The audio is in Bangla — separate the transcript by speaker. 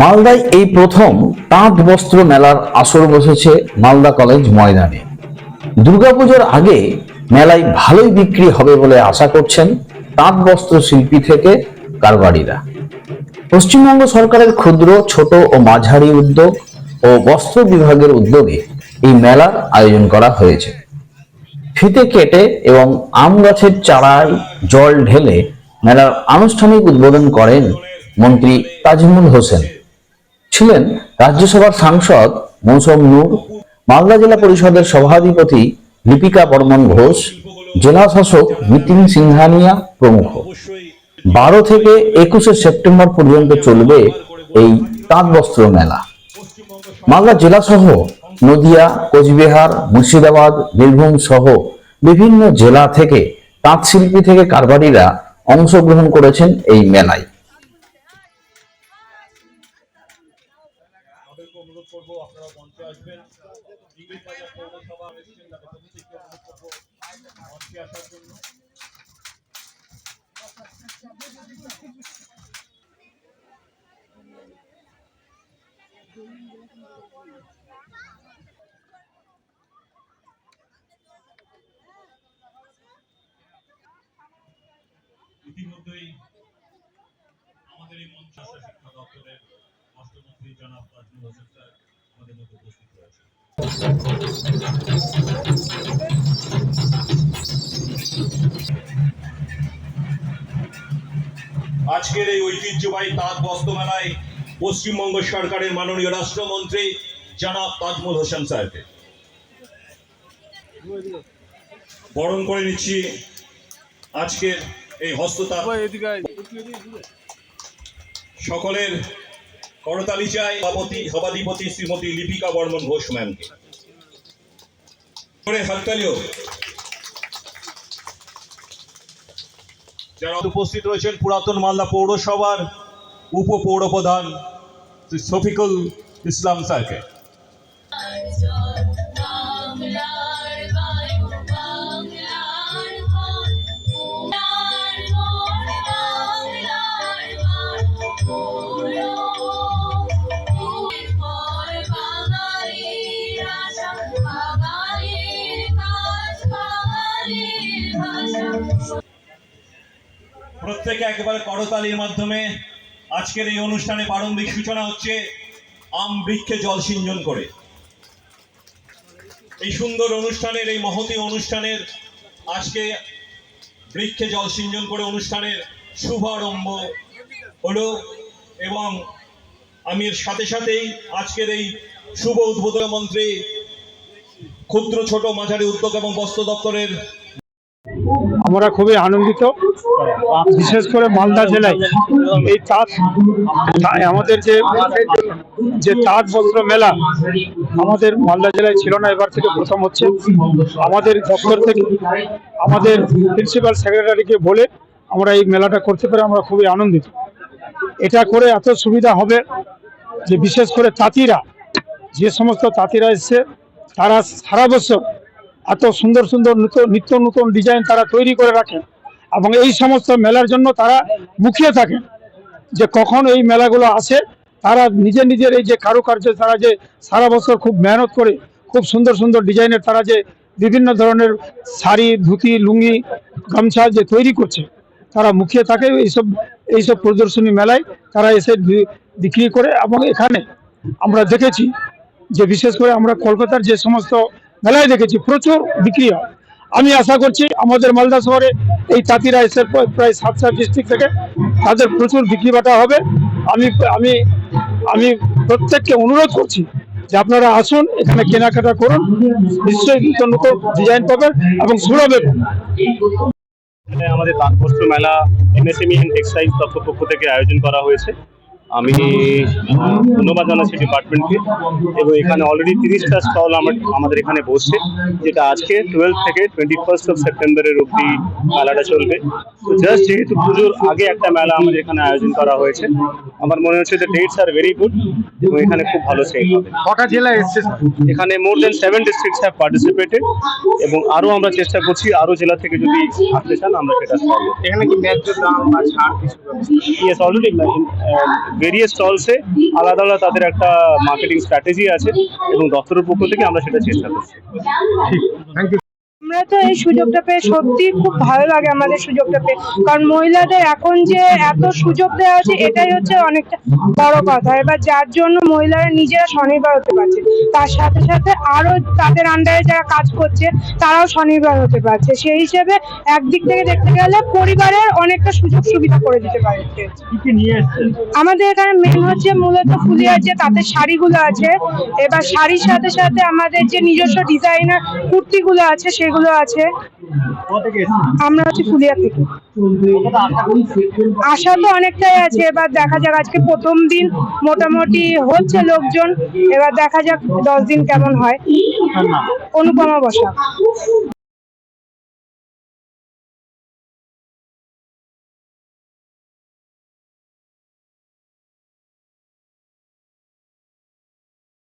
Speaker 1: মালদায় এই প্রথম তাঁত বস্ত্র মেলার আসর বসেছে মালদা কলেজ ময়দানে। দুর্গাপুজোর আগে মেলায় ভালোই বিক্রি হবে বলে আশা করছেন তাঁত বস্ত্র শিল্পী থেকে কারবারিরা। পশ্চিমবঙ্গ সরকারের ক্ষুদ্র, ছোট ও মাঝারি উদ্যোগ ও বস্ত্র বিভাগের উদ্যোগে এই মেলার আয়োজন করা হয়েছে। ফিতে কেটে এবং আম গাছের চারায় জল ঢেলে মেলার আনুষ্ঠানিক উদ্বোধন করেন মন্ত্রী তাজমুল হোসেন। ছিলেন রাজ্যসভার সাংসদ মৌসম নূর, মালদা জেলা পরিষদের সভাধিপতি লিপিকা বর্মন ঘোষ, জেলা শাসক নিতিন সিংহানিয়া প্রমুখ। বারো থেকে একুশে সেপ্টেম্বর পর্যন্ত চলবে এই তাঁত বস্ত্র মেলা। মালদা জেলা সহ নদিয়া, কোচবিহার, মুর্শিদাবাদ, বীরভূম সহ বিভিন্ন জেলা থেকে তাঁত শিল্পী থেকে কারবারিরা অংশগ্রহণ করেছেন এই মেলায়।
Speaker 2: অনুরোধ করব আপনারা মঞ্চে আসবেন। পৌরসভা অনুরোধ করব মঞ্চে আসার জন্য। ইতিমধ্যেই আমাদের এই মঞ্চ শিক্ষা দপ্তরের রাষ্ট্রমন্ত্রী জনাব তাজমুল হোসেন স্যার আমাদের মধ্যে উপস্থিত রয়েছে আজকের এই ঐতিহ্যবাহী তাঁত বস্ত্র মেলায় পশ্চিমবঙ্গ সরকারের মাননীয় রাষ্ট্রমন্ত্রী জনাব তাজমুল হোসেন স্যারকে। বরণ করে নিচ্ছি আজকের এই হস্ততাঁত। সকলের করতালি চাই সভাপতি সভাধিপতি শ্রীমতী লিপিকা বর্মন ঘোষ ম্যামকে। যারা উপস্থিত রয়েছেন পুরাতন মালদা পৌরসভার উপ পৌরপ্রধান শ্রী শফিকুল ইসলাম স্যারকে। প্রত্যেকে একেবারে করতালির মাধ্যমে আজকের এই অনুষ্ঠানে প্রারম্ভিক সূচনা হচ্ছে আম বৃক্ষে জল সিঞ্চন করে। এই সুন্দর অনুষ্ঠানের, এই মহতি অনুষ্ঠানের, আজকে বৃক্ষে জল সিঞ্চন করে অনুষ্ঠানের শুভারম্ভ হলো এবং আমি এর সাথে সাথেই আজকের এই শুভ উদ্বোধন মন্ত্রী ক্ষুদ্র, ছোট, মাঝারি উদ্যোগ এবং বস্ত্র দপ্তরের
Speaker 3: আমরা খুবই আনন্দিত। বিশেষ করে মালদা জেলায়। এই তাঁত আমাদের যে যে তাঁত বস্ত্র মেলা আমাদের মালদা জেলায় ছিল না, এবার থেকে প্রথম হচ্ছে। আমাদের দপ্তর থেকে আমাদের প্রিন্সিপাল সেক্রেটারিকে বলে আমরা এই মেলাটা করতে পেরে আমরা খুবই আনন্দিত। এটা করে এত সুবিধা হবে যে বিশেষ করে তাঁতিরা, যে সমস্ত তাঁতিরা এসছে, তারা সারা বছর এত সুন্দর সুন্দর নিত্য নতুন ডিজাইন তারা তৈরি করে রাখেন এবং এই সমস্ত মেলার জন্য তারা মুখিয়ে থাকেন যে কখন এই মেলাগুলো আসে। তারা নিজের নিজের এই যে কারুকার্য, তারা যে সারা বছর খুব মেহনত করে, খুব সুন্দর সুন্দর ডিজাইনের তারা যে বিভিন্ন ধরনের শাড়ি, ধুতি, লুঙ্গি, গামছা যে তৈরি করছে, তারা মুখিয়ে থাকে এইসব এইসব প্রদর্শনী মেলায়। তারা এসে বিক্রি করে এবং এখানে আমরা দেখেছি যে বিশেষ করে আমরা কলকাতার যে সমস্ত মেলায় দেখেছি, প্রচুর বিক্রি হয়। আমি আশা করছি আমাদের মালদা শহরে এই তাঁতিরা এসে প্রায়- সাত সাত ডিস্ট্রিক্ট থেকে তাদের প্রচুর বিক্রি বাটা হবে। আমি আমি আমি প্রত্যেককে অনুরোধ করছি যে আপনারা আসুন, এখানে কেনাকাটা করুন, নিশ্চয়ই নতুন নতুন ডিজাইন পাবেন এবং
Speaker 4: এখানে আমাদের তাঁত বস্ত্র মেলা, এমএসএমই অ্যান্ড টেক্সটাইল দপ্তর পক্ষ থেকে আয়োজন করা হয়েছে। আমি ধন্যবাদ জানাচ্ছি ডিপার্টমেন্টকে এবং এখানে অলরেডি তিরিশটা স্টল আমার আমাদের এখানে বসছে যেটা আজকে টুয়েলভ থেকে টোয়েন্টি ফার্স্ট অফ সেপ্টেম্বরের অবধি মেলাটা চলবে। তো জাস্ট যেহেতু পুজোর আগে একটা মেলা আমাদের এখানে আয়োজন করা হয়েছে আমার মনে হচ্ছে যে ডেটস আর ভেরি গুড এবং এখানে খুব ভালো সেল হবে।
Speaker 3: কটা জেলা এসছে?
Speaker 4: এখানে more than seven districts have participated এবং আরও আমরা চেষ্টা করছি আরও জেলা থেকে যদি আসতে চান আমরা সেটা
Speaker 3: এখানে কি ন্যায্য দাম বা ছাড় কিছু.
Speaker 4: Uh, ভেরিয়াস স্টলসে আলাদা আলাদা তাদের একটা মার্কেটিং স্ট্র্যাটেজি আছে এবং দপ্তরের পক্ষ থেকে আমরা সেটা চেষ্টা করছি।
Speaker 5: আমরা তো এই সুযোগটা পেয়ে সত্যি খুব ভালো লাগে আমাদের সুযোগটা পেয়ে। কারণ মহিলাদের এখন যে এত সুযোগ দেওয়া হচ্ছে এটাই হচ্ছে অনেকটা বড় কথা। এবার যার জন্য মহিলারা নিজেরা স্বনির্ভর হতে পারছে তার সাথে সাথে আরও তাদের আন্ডারে যারা কাজ করছে তারাও স্বনির্ভর হতে পারছে। সেই হিসেবে একদিক থেকে দেখতে গেলে পরিবারের অনেকটা সুযোগ সুবিধা করে দিতে পারে। আমাদের এখানে মেন হচ্ছে মূলত ফুলিয়ার যে তাঁতের শাড়িগুলো আছে এবার শাড়ির সাথে সাথে আমাদের যে নিজস্ব ডিজাইনার কুর্তিগুলো আছে সেগুলো আছে। আমরা হচ্ছে ফুলিয়া থেকে। আশা তো অনেকটাই আছে। এবার দেখা যাক, আজকে প্রথম দিন মোটামুটি হচ্ছে লোকজন। এবার দেখা যাক দশ দিন কেমন হয়। অনুপমা বসা।